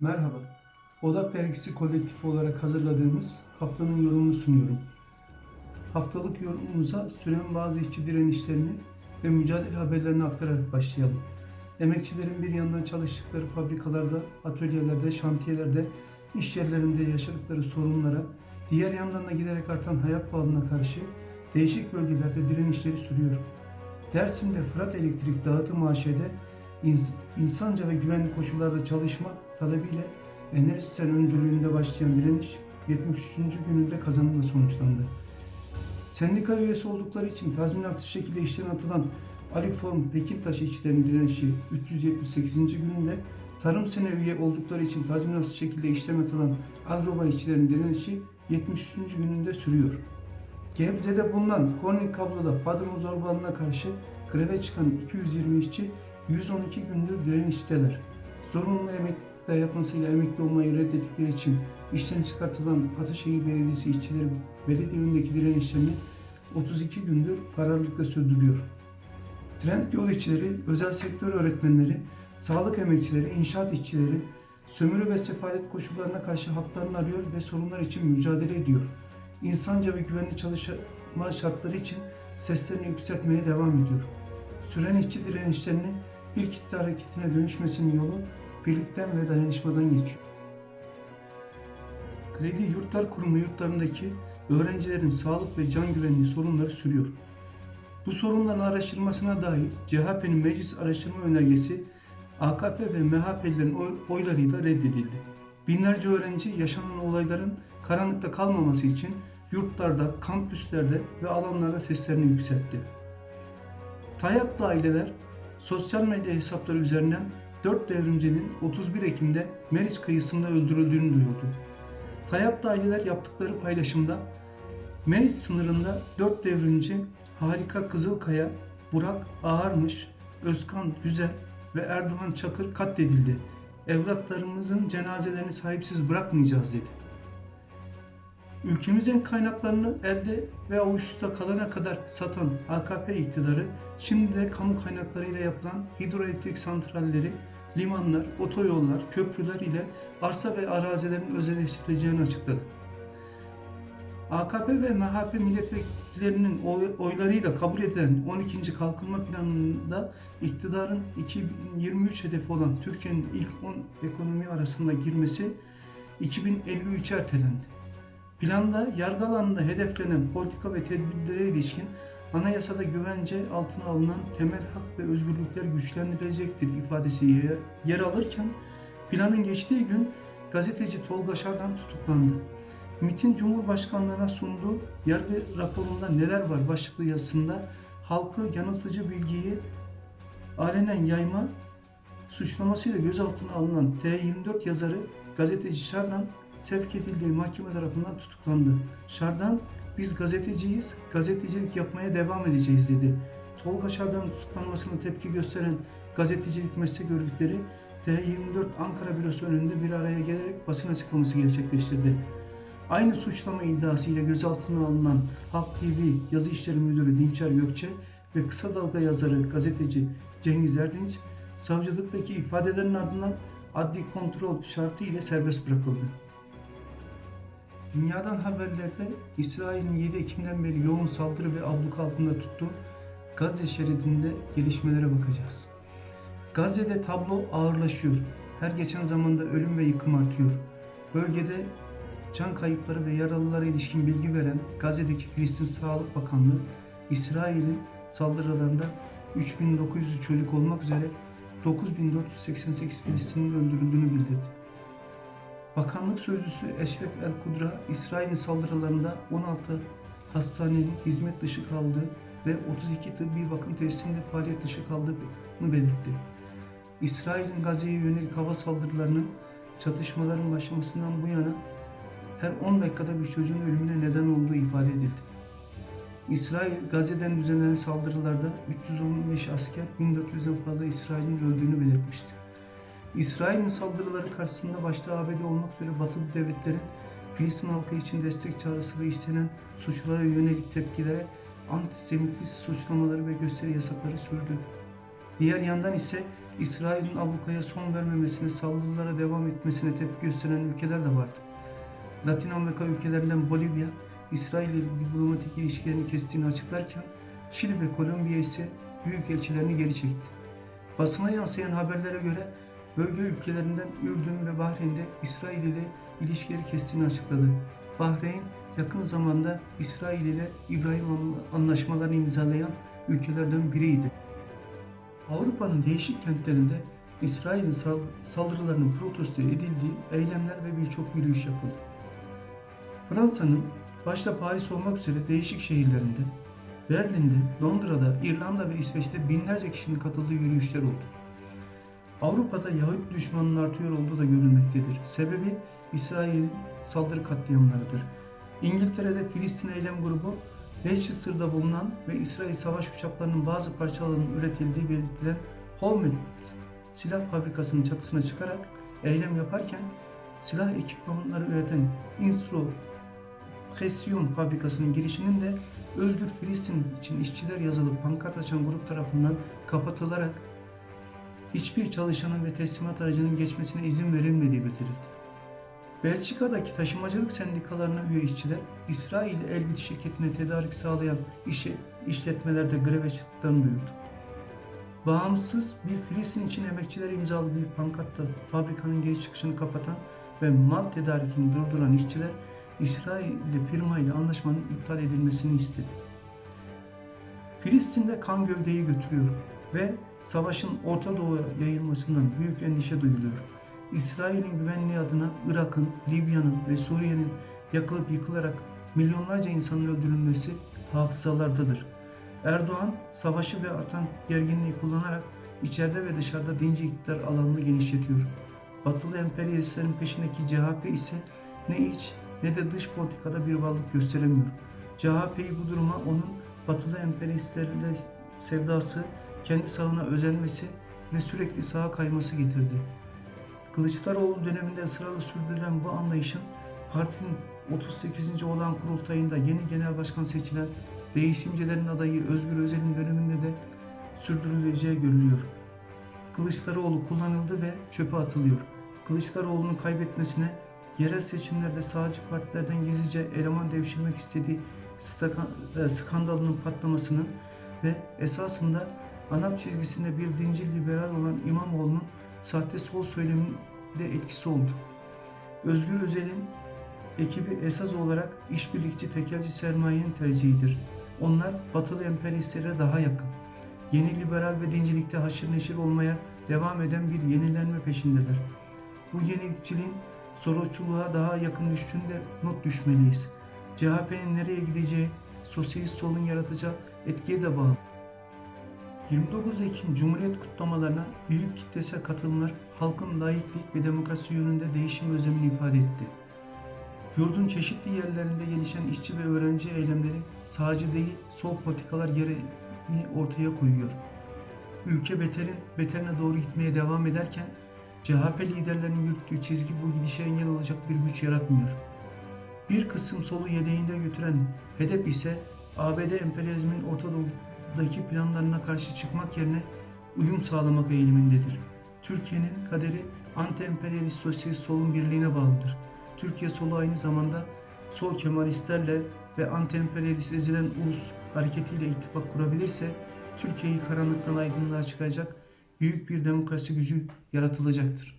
Merhaba. Odak Dergisi kolektifi olarak hazırladığımız haftanın yorumunu sunuyorum. Haftalık yorumumuza süren bazı işçi direnişlerini ve mücadele haberlerini aktararak başlayalım. Emekçilerin bir yandan çalıştıkları fabrikalarda, atölyelerde, şantiyelerde, iş yerlerinde yaşadıkları sorunlara, diğer yandan da giderek artan hayat pahalılığına karşı değişik bölgelerde direnişleri sürüyor. Dersim'de Fırat Elektrik Dağıtım AŞ'de ins- insanca ve güvenli koşullarda çalışma talebiyle Enerjisen öncülüğünde başlayan direniş 73. gününde kazanımla sonuçlandı. Sendika üyesi oldukları için tazminatsız şekilde işten atılan Aliform Pekintaş işçilerin direnişi 378. gününde, tarım sene üye oldukları için tazminatsız şekilde işten atılan Agroba işçilerin direnişi 73. gününde sürüyor. Gebze'de bulunan Kornik kabloda patron zorbalığına karşı greve çıkan 220 işçi 112 gündür direnişteler. Zorunlu emekli dayatmasıyla emekli olmayı reddettikleri için işten çıkartılan Ataşehir Belediyesi işçileri belediye önündeki direnişlerini 32 gündür kararlılıkla sürdürüyor. Trend yol işçileri, özel sektör öğretmenleri, sağlık emekçileri, inşaat işçileri sömürü ve sefalet koşullarına karşı haklarını arıyor ve sorunlar için mücadele ediyor. İnsanca ve güvenli çalışma şartları için seslerini yükseltmeye devam ediyor. Süren işçi direnişlerinin bir kitle hareketine dönüşmesinin yolu birlikten ve dayanışmadan geçiyor. Kredi Yurtlar Kurumu yurtlarındaki öğrencilerin sağlık ve can güvenliği sorunları sürüyor. Bu sorunların araştırılmasına dair CHP'nin meclis araştırma önergesi AKP ve MHP'lilerin oy- oylarıyla reddedildi. Binlerce öğrenci yaşanan olayların karanlıkta kalmaması için yurtlarda, kampüslerde ve alanlarda seslerini yükseltti. Tayyaplı aileler sosyal medya hesapları üzerinden 4 devrimcinin 31 Ekim'de Meriç kıyısında öldürüldüğünü duyurdu. Tayyaplı aileler yaptıkları paylaşımda Meriç sınırında 4 devrimci Harika Kızılkaya, Burak Ağarmış, Özkan Güzel ve Erdoğan Çakır katledildi. Evlatlarımızın cenazelerini sahipsiz bırakmayacağız dedi. Ülkemizin kaynaklarını elde ve avuçta kalana kadar satan AKP iktidarı şimdi de kamu kaynaklarıyla yapılan hidroelektrik santralleri, limanlar, otoyollar, köprüler ile arsa ve arazilerin özelleştirileceğini açıkladı. AKP ve MHP milletvekillerinin oy- oylarıyla kabul edilen 12. kalkınma planında iktidarın 2023 hedefi olan Türkiye'nin ilk 10 ekonomi arasında girmesi 2053'e ertelendi. Planda yargı alanında hedeflenen politika ve tedbirlere ilişkin anayasada güvence altına alınan temel hak ve özgürlükler güçlendirilecektir ifadesi yer- alırken planın geçtiği gün gazeteci Tolga Şardan tutuklandı. MİT'in Cumhurbaşkanlığına sunduğu yargı raporunda neler var başlıklı yazısında halkı yanıltıcı bilgiyi alenen yayma suçlamasıyla gözaltına alınan T24 yazarı gazeteci Şardan sevk edildiği mahkeme tarafından tutuklandı. Şardan biz gazeteciyiz, gazetecilik yapmaya devam edeceğiz dedi. Tolga Şardan'ın tutuklanmasına tepki gösteren gazetecilik meslek örgütleri T24 Ankara bürosu önünde bir araya gelerek basın açıklaması gerçekleştirdi. Aynı suçlama iddiasıyla gözaltına alınan Halk TV yazı işleri müdürü Dinçer Gökçe ve kısa dalga yazarı gazeteci Cengiz Erdinç savcılıktaki ifadelerin ardından adli kontrol şartı ile serbest bırakıldı. Dünyadan haberlerde İsrail'in 7 Ekim'den beri yoğun saldırı ve abluk altında tuttuğu Gazze şeridinde gelişmelere bakacağız. Gazze'de tablo ağırlaşıyor. Her geçen zamanda ölüm ve yıkım artıyor. Bölgede can kayıpları ve yaralılara ilişkin bilgi veren Gazze'deki Filistin Sağlık Bakanlığı, İsrail'in saldırılarında 3900 çocuk olmak üzere 9488 Filistin'in öldürüldüğünü bildirdi. Bakanlık sözcüsü Eşref El Kudra, İsrail'in saldırılarında 16 hastanenin hizmet dışı kaldığı ve 32 tıbbi bakım tesisinde faaliyet dışı kaldığını belirtti. İsrail'in Gazze'ye yönelik hava saldırılarının çatışmaların başlamasından bu yana her 10 dakikada bir çocuğun ölümüne neden olduğu ifade edildi. İsrail Gazze'den düzenlenen saldırılarda 315 asker 1400'den fazla İsrail'in öldüğünü belirtmişti. İsrail'in saldırıları karşısında başta ABD olmak üzere batılı devletlerin Filistin halkı için destek çağrısı ve işlenen suçlara yönelik tepkilere antisemitist suçlamaları ve gösteri yasakları sürdü. Diğer yandan ise İsrail'in ablukaya son vermemesine, saldırılara devam etmesine tepki gösteren ülkeler de vardı. Latin Amerika ülkelerinden Bolivya, İsrail ile diplomatik ilişkilerini kestiğini açıklarken, Şili ve Kolombiya ise büyük elçilerini geri çekti. Basına yansıyan haberlere göre bölge ülkelerinden Ürdün ve Bahreyn'de İsrail ile ilişkileri kestiğini açıkladı. Bahreyn yakın zamanda İsrail ile İbrahim anlaşmalarını imzalayan ülkelerden biriydi. Avrupa'nın değişik kentlerinde İsrail'in sal- saldırılarının protesto edildiği eylemler ve birçok yürüyüş yapıldı. Fransa'nın başta Paris olmak üzere değişik şehirlerinde, Berlin'de, Londra'da, İrlanda ve İsveç'te binlerce kişinin katıldığı yürüyüşler oldu. Avrupa'da Yahudi düşmanının artıyor olduğu da görülmektedir. Sebebi İsrail'in saldırı katliamlarıdır. İngiltere'de Filistin Eylem Grubu, Leicester'da bulunan ve İsrail savaş uçaklarının bazı parçalarının üretildiği belirtilen Holmet silah fabrikasının çatısına çıkarak eylem yaparken silah ekipmanları üreten Instro Presyon fabrikasının girişinin de Özgür Filistin için işçiler yazılı pankart açan grup tarafından kapatılarak hiçbir çalışanın ve teslimat aracının geçmesine izin verilmediği bildirildi. Belçika'daki taşımacılık sendikalarına üye işçiler, İsrail Elbit şirketine tedarik sağlayan işe, işletmelerde greve çıktıklarını duyurdu. Bağımsız bir Filistin için emekçiler imzalı bir pankartta fabrikanın geri çıkışını kapatan ve mal tedarikini durduran işçiler, İsrailli firma ile anlaşmanın iptal edilmesini istedi. Filistin'de kan gövdeyi götürüyor ve savaşın Orta Doğu'ya yayılmasından büyük endişe duyuluyor. İsrail'in güvenliği adına Irak'ın, Libya'nın ve Suriye'nin yakılıp yıkılarak milyonlarca insanın öldürülmesi hafızalardadır. Erdoğan savaşı ve artan gerginliği kullanarak içeride ve dışarıda dinci iktidar alanını genişletiyor. Batılı emperyalistlerin peşindeki CHP ise ne iç ne de dış politikada bir varlık gösteremiyor. CHP'yi bu duruma onun batılı emperyalistlerle sevdası, kendi sağına özenmesi ve sürekli sağa kayması getirdi. Kılıçdaroğlu döneminde ısrarla sürdürülen bu anlayışın partinin 38. olan kurultayında yeni genel başkan seçilen değişimcilerin adayı Özgür Özel'in döneminde de sürdürüleceği görülüyor. Kılıçdaroğlu kullanıldı ve çöpe atılıyor. Kılıçdaroğlu'nun kaybetmesine yerel seçimlerde sağcı partilerden gizlice eleman devşirmek istediği e, skandalının patlamasının ve esasında ANAP çizgisinde bir dinci liberal olan İmamoğlu'nun sahte sol söyleminin de etkisi oldu. Özgür Özel'in ekibi esas olarak işbirlikçi tekelci sermayenin tercihidir. Onlar batılı emperyalistlere daha yakın. Yeni liberal ve dincilikte haşır neşir olmaya devam eden bir yenilenme peşindeler. Bu yenilikçiliğin Sorosçuluğa daha yakın düştüğünde not düşmeliyiz. CHP'nin nereye gideceği sosyalist solun yaratacağı etkiye de bağlı. 29 Ekim Cumhuriyet kutlamalarına büyük kitlesel katılımlar halkın laiklik ve demokrasi yönünde değişim özlemini ifade etti. Yurdun çeşitli yerlerinde gelişen işçi ve öğrenci eylemleri sağcı değil sol politikalar yerini ortaya koyuyor. Ülke beterin beterine doğru gitmeye devam ederken CHP liderlerinin yürüttüğü çizgi bu gidişe engel olacak bir güç yaratmıyor. Bir kısım solu yedeğinde götüren HDP ise ABD emperyalizmin Orta Doğu'daki planlarına karşı çıkmak yerine uyum sağlamak eğilimindedir. Türkiye'nin kaderi anti-emperyalist sosyalist solun birliğine bağlıdır. Türkiye solu aynı zamanda sol kemalistlerle ve anti-emperyalist ezilen ulus hareketiyle ittifak kurabilirse Türkiye'yi karanlıktan aydınlığa çıkacak büyük bir demokrasi gücü yaratılacaktır.